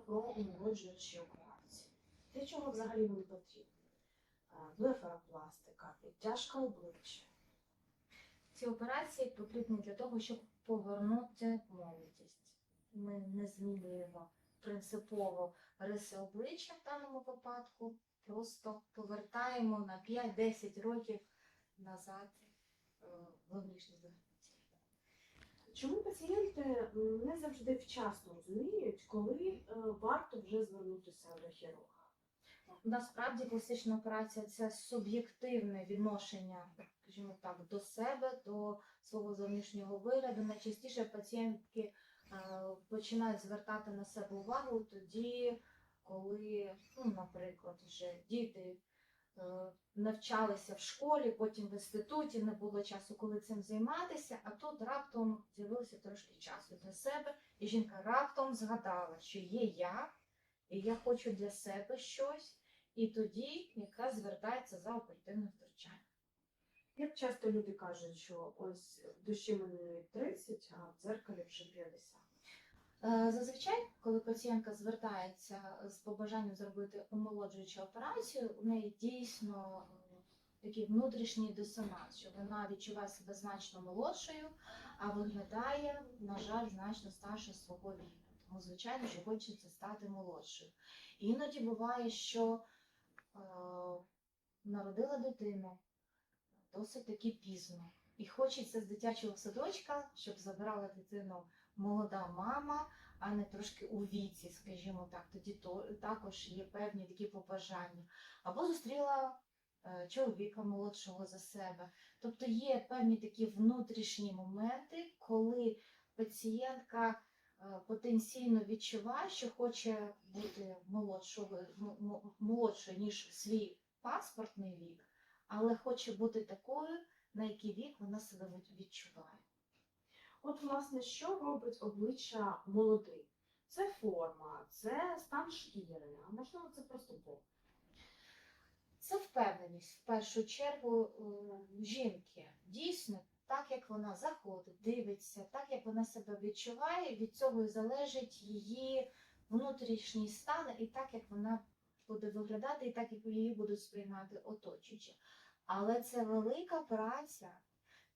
поговоримо про омолоджуючі операції. Для чого взагалі вони потрібні? Е, Блефаропластика, підтяжка обличчя. Ці операції потрібні для того, щоб повернути молодість. Ми не змінюємо принципово риси обличчя в даному випадку, просто повертаємо на 5-10 років назад е, вигляд. Чому пацієнти не завжди вчасно розуміють, коли е, варто вже звернутися до хірурга? Насправді класична операція це суб'єктивне відношення, скажімо так, до себе, до свого зовнішнього вигляду. Найчастіше пацієнтки е, починають звертати на себе увагу тоді, коли, ну, наприклад, вже діти навчалися в школі, потім в інституті, не було часу, коли цим займатися, а тут раптом з'явилося трошки часу для себе, і жінка раптом згадала, що є я, і я хочу для себе щось, і тоді якраз звертається за оперативним втручанням. Як часто люди кажуть, що ось в душі мені 30, а в дзеркалі вже 50. Е, Зазвичай, коли пацієнтка звертається з побажанням зробити омолоджуючу операцію, у неї дійсно такий внутрішній дисонанс, що вона відчуває себе значно молодшою, а виглядає, на жаль, значно старше свого віку. Тому, звичайно, що хочеться стати молодшою. Іноді буває, що е, народила дитину досить таки пізно. І хочеться з дитячого садочка, щоб забирала дитину молода мама, а не трошки у віці, скажімо так. Тоді то також є певні такі побажання. Або зустріла е, чоловіка молодшого за себе. Тобто є певні такі внутрішні моменти, коли пацієнтка е, потенційно відчуває, що хоче бути молодшою, молодшою, ніж свій паспортний вік, але хоче бути такою, на який вік вона себе відчуває. От, власне, що робить обличчя молодий? Це форма, це стан шкіри, а можливо, це просто Бог. Це впевненість в першу чергу е, жінки. Дійсно, так як вона заходить, дивиться, так як вона себе відчуває, від цього і залежить її внутрішній стан, і так як вона буде виглядати, і так як її будуть сприймати оточуючі. Але це велика праця,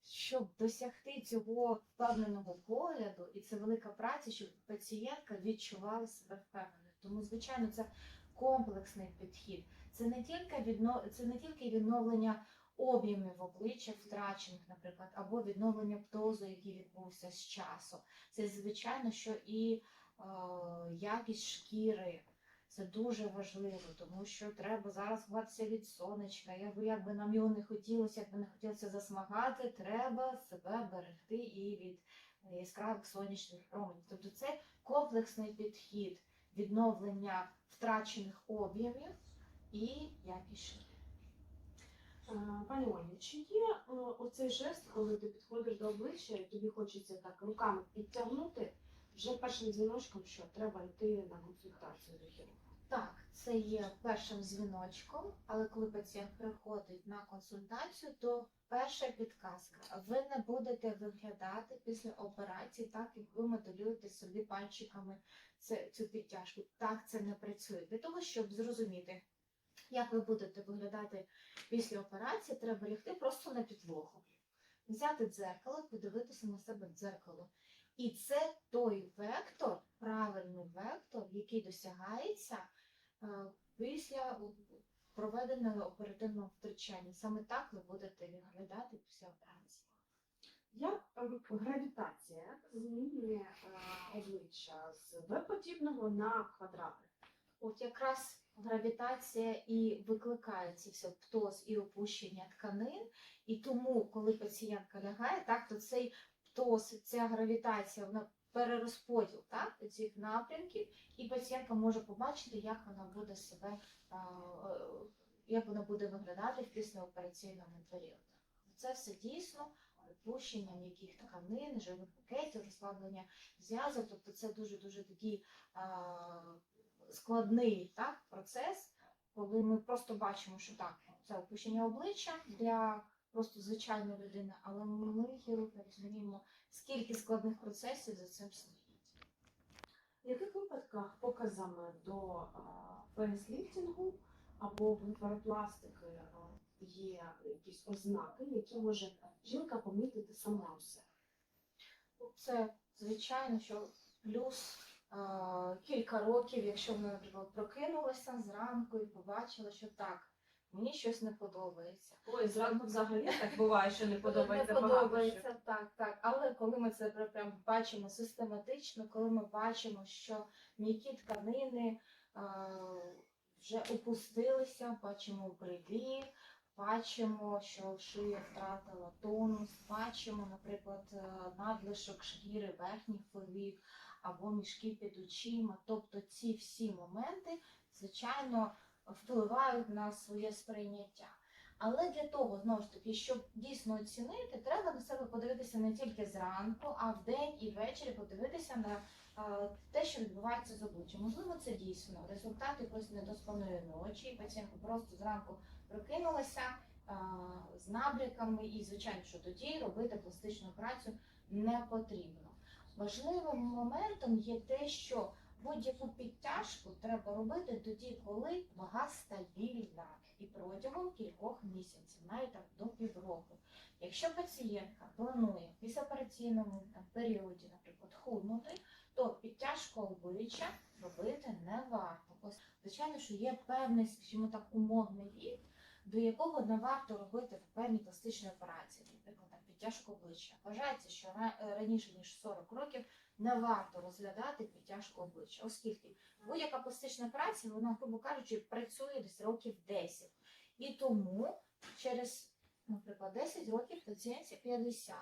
щоб досягти цього впевненого погляду, і це велика праця, щоб пацієнтка відчувала себе впевненою. Тому, звичайно, це комплексний підхід. Це не тільки відно... це не тільки відновлення об'ємів обличчя втрачених, наприклад, або відновлення птозу, який відбувся з часу. Це звичайно, що і е, якість шкіри. Це дуже важливо, тому що треба зараз ховатися від сонечка. Як би, як нам його не хотілося, як би не хотілося засмагати, треба себе берегти і від яскравих сонячних променів. Тобто це комплексний підхід відновлення втрачених об'ємів і якість. Е, Пані Ольгі, чи є е, оцей жест, коли ти підходиш до обличчя і тобі хочеться так руками підтягнути вже першим дзвіночком, що треба йти на консультацію до хірурга? Так, це є першим дзвіночком, але коли пацієнт приходить на консультацію, то перша підказка: ви не будете виглядати після операції так, як ви моделюєте собі пальчиками цю підтяжку. Так це не працює. Для того, щоб зрозуміти, як ви будете виглядати після операції, треба лягти просто на підлогу, взяти дзеркало, подивитися на себе в дзеркало. І це той вектор, правильний вектор, який досягається е, після проведеного оперативного втручання. Саме так ви будете виглядати після операції. Як гравітація змінює е, обличчя з В-подібного на квадратне? От якраз гравітація і викликає ці все птоз і опущення тканин, і тому, коли пацієнтка лягає, так то цей птоз, ця гравітація, вона перерозподіл так, цих напрямків, і пацієнтка може побачити, як вона буде себе, е, як вона буде виглядати в післяопераційному періоді. Це все дійсно опущення м'яких тканин, живих пакетів, розслаблення зв'язок, тобто це дуже дуже такий складний так, процес, коли ми просто бачимо, що так, це опущення обличчя для просто звичайної людини, але ми, хірурги, розуміємо, скільки складних процесів за цим стоїть. В яких випадках показами до фейсліфтингу або блефаропластики а, є якісь ознаки, які може жінка помітити сама у себе? Це звичайно, що плюс а, кілька років, якщо вона, наприклад, прокинулася зранку і побачила, що так, мені щось не подобається. Ой, зранку взагалі так буває, що не подобається не багато подобається, так, так. Але коли ми це прям бачимо систематично, коли ми бачимо, що м'які тканини а, вже опустилися, бачимо прилів, бачимо, що шия втратила тонус, бачимо, наприклад, е, надлишок шкіри верхніх повік або мішки під очима. Тобто ці всі моменти, звичайно, впливають на своє сприйняття. Але для того, знову ж таки, щоб дійсно оцінити, треба на себе подивитися не тільки зранку, а вдень і ввечері подивитися на те, що відбувається з обличчям. Можливо, це дійсно результат якоїсь недоспаної ночі, і пацієнтка просто зранку прокинулася з набряками, і звичайно, що тоді робити пластичну операцію не потрібно. Важливим моментом є те, що будь-яку підтяжку треба робити тоді, коли вага стабільна і протягом кількох місяців, навіть до півроку. Якщо пацієнтка планує в післяопераційному періоді, наприклад, худнути, то підтяжку обличчя робити не варто. Звичайно, що є певний, скажімо так, умовний вік, до якого не варто робити певні пластичні операції, підтяжку обличчя. Вважається, що е, раніше ніж 40 років не варто розглядати підтяжку обличчя, оскільки будь-яка пластична операція, вона, грубо кажучи, працює десь років 10. І тому через, наприклад, 10 років пацієнтці 50.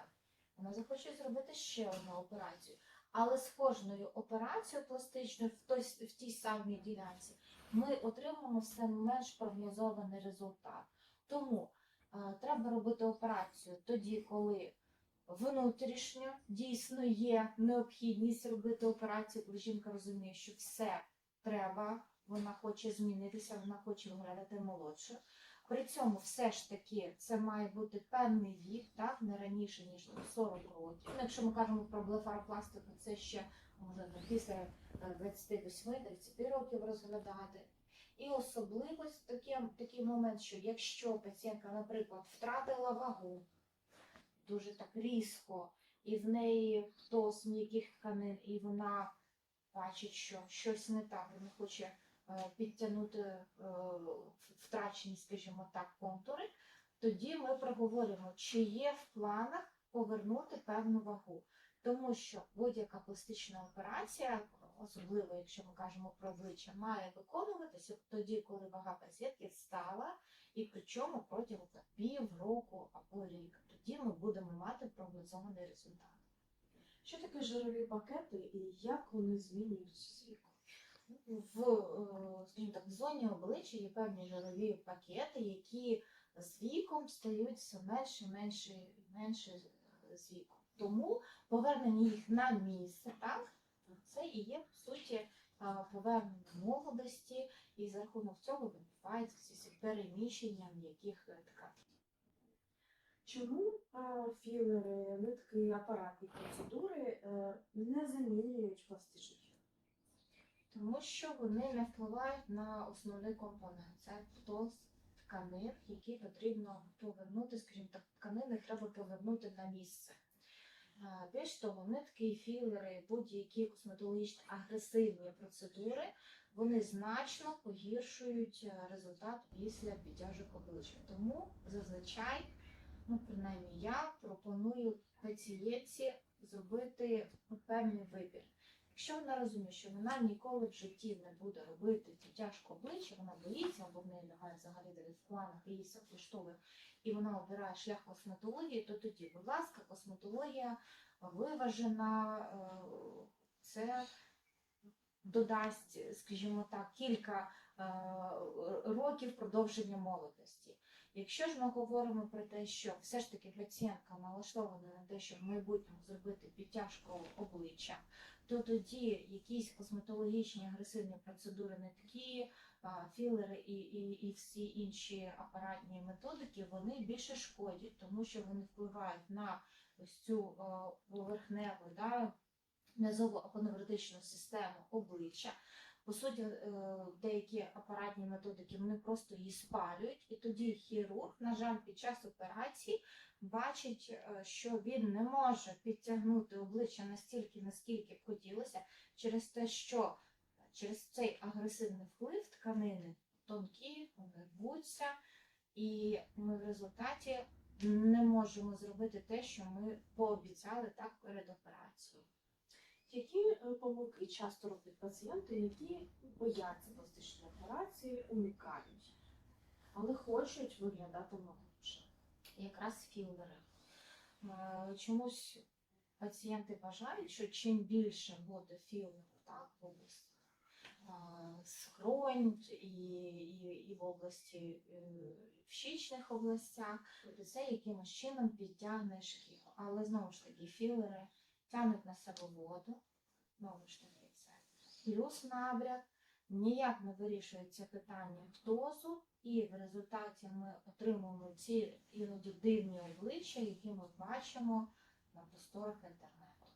Вона захоче зробити ще одну операцію. Але з кожною операцією пластичною в, той, в тій самій ділянці ми отримаємо все менш прогнозований результат. Тому треба робити операцію тоді, коли внутрішньо дійсно є необхідність робити операцію, коли жінка розуміє, що все треба, вона хоче змінитися, вона хоче виглядати молодше. При цьому все ж таки це має бути певний вік, так, не раніше, ніж 40 років. Ну, Якщо ми кажемо про блефаропластику, це ще може після е, 28-30 років розглядати. І особливість такий, такий момент, що якщо пацієнтка, наприклад, втратила вагу дуже так різко, і в неї втос м'яких тканин, і вона бачить, що щось не так, вона хоче е, підтягнути е, втрачені, скажімо так, контури, тоді ми проговоримо, чи є в планах повернути певну вагу. Тому що будь-яка пластична операція, особливо якщо ми кажемо про обличчя, має виконуватися тоді, коли вага пацієнтки стала, і причому протягом півроку або рік. Тоді ми будемо мати прогнозований результат. Що таке жирові пакети і як вони змінюються з віком? В, е, скажімо так, в зоні обличчя є певні жирові пакети, які з віком стають все менше, менше, менше з віком. Тому повернення їх на місце, так, це і є по суті повернення молодості, і за рахунок цього відбувається переміщення м'яких е, тканин. Чому філери, нитки, апаратні процедури е, не замінюють пластичних? Тому що вони не впливають на основний компонент. Це втос тканин, які потрібно повернути, скажімо так, тканини треба повернути на місце. Більш того, нитки, філери, будь-які косметологічні агресивні процедури, вони значно погіршують е, результат після підтяжок обличчя. Тому зазвичай, ну принаймні я пропоную пацієнтці зробити ну, певний вибір. Якщо вона розуміє, що вона ніколи в житті не буде робити підтяжку обличчя, вона боїться, або в неї лягає взагалі десь в планах її все влаштовує, і вона обирає шлях косметології, то тоді, будь ласка, косметологія виважена, е, це додасть, скажімо так, кілька е, років продовження молодості. Якщо ж ми говоримо про те, що все ж таки пацієнтка налаштована на те, щоб в майбутньому зробити підтяжку обличчя, то тоді якісь косметологічні агресивні процедури, нитки, а, філери і, і, і всі інші апаратні методики, вони більше шкодять, тому що вони впливають на ось цю поверхневу да, м'язово апоневротичну систему обличчя. По суті, е, деякі апаратні методики вони просто її спалюють, і тоді хірург, на жаль, під час операції бачить, е, що він не може підтягнути обличчя настільки, наскільки б хотілося, через те, що через цей агресивний вплив тканини тонкі, вони рвуться, і ми в результаті не можемо зробити те, що ми пообіцяли так перед операцією. Які е, помилки часто роблять пацієнти, які бояться пластичної операції, уникають, але хочуть виглядати молодше? Якраз філери. Е, Чомусь пацієнти вважають, що чим більше буде філеру так, в області скронь і, і, і в області е, в щічних областях, то це якимось чином підтягне шкіру. Але знову ж таки, філери тягнуть на себе воду, знову ж таки, це плюс набряк, ніяк не вирішується питання птозу, і в результаті ми отримуємо ці іноді дивні обличчя, які ми бачимо на просторах інтернету.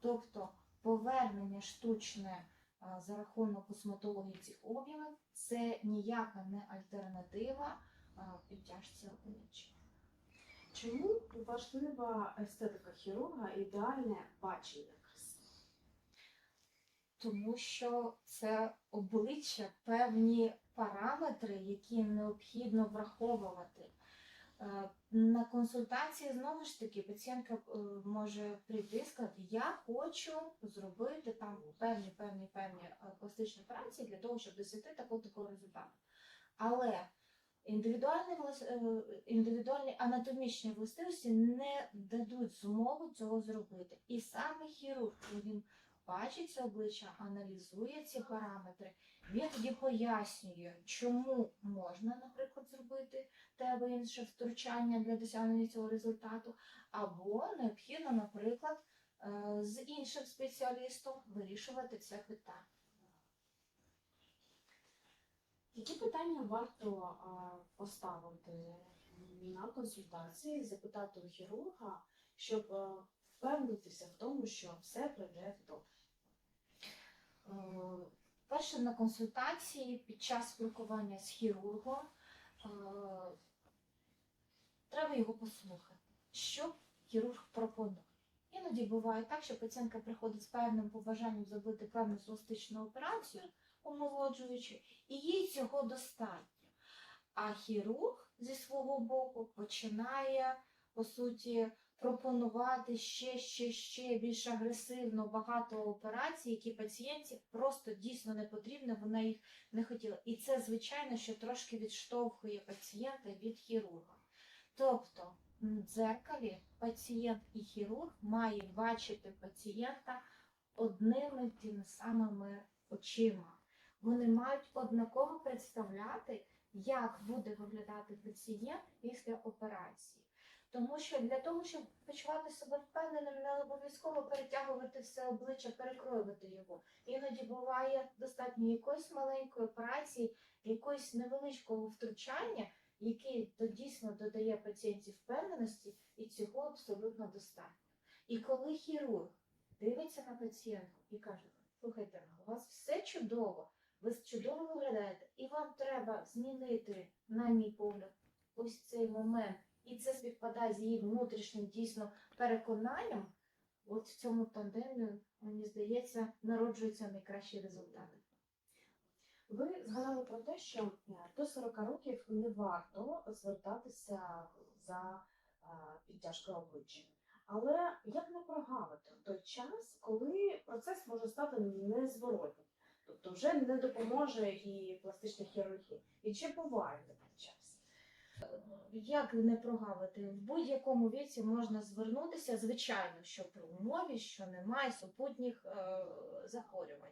Тобто повернення штучне за рахунок косметології цих об'ємів це ніяка не альтернатива підтяжці обличчя. Чому важлива естетика хірурга і ідеальне бачення краси? тому що це обличчя певні параметри, які необхідно враховувати. Е, На консультації знову ж таки пацієнтка е, може прийти і сказати, я хочу зробити там певні певні певні е, пластичні операції для того, щоб досягти такого такого результату. Але індивідуальні, індивідуальні анатомічні властивості не дадуть змогу цього зробити. І саме хірург, він бачить це обличчя, аналізує ці параметри, він тоді пояснює, чому можна, наприклад, зробити те або інше втручання для досягнення цього результату, або необхідно, наприклад, е, з іншим спеціалістом вирішувати це питання. Які питання варто поставити на консультації, запитати у хірурга, щоб впевнитися в тому, що все пройде добре? Перше на консультації під час спілкування з хірургом е, треба його послухати, що хірург пропонує. Іноді буває так, що пацієнтка приходить з певним побажанням зробити певну пластичну операцію, омолоджуючи, і їй цього достатньо. А хірург зі свого боку починає, по суті, пропонувати ще, ще, ще більш агресивно багато операцій, які пацієнті просто дійсно не потрібні, вона їх не хотіла. І це, звичайно, що трошки відштовхує пацієнта від хірурга. Тобто, в дзеркалі пацієнт і хірург має бачити пацієнта одними тими самими очима. Вони мають однаково представляти, як буде виглядати пацієнт після операції. Тому що для того, щоб почувати себе впевненим, не обов'язково перетягувати все обличчя, перекроювати його. Іноді буває достатньо якоїсь маленької операції, якогось невеличкого втручання, який то дійсно додає пацієнті впевненості, і цього абсолютно достатньо. І коли хірург дивиться на пацієнтку і каже: слухайте, у вас все чудово, ви чудово виглядаєте, і вам треба змінити, на мій погляд, ось цей момент і це співпадає з її внутрішнім дійсно переконанням, от в цьому тандемі, мені здається, народжуються найкращі результати. Ви згадали про те, що е, до 40 років не варто звертатися за е, підтяжкою обличчя. Але як не прогавити в той час, коли процес може стати незворотнім? Тобто вже не допоможе і пластична хірургія. І чи буває час? Як не прогавити? В будь-якому віці можна звернутися, звичайно, що при умові, що немає супутніх е, захворювань.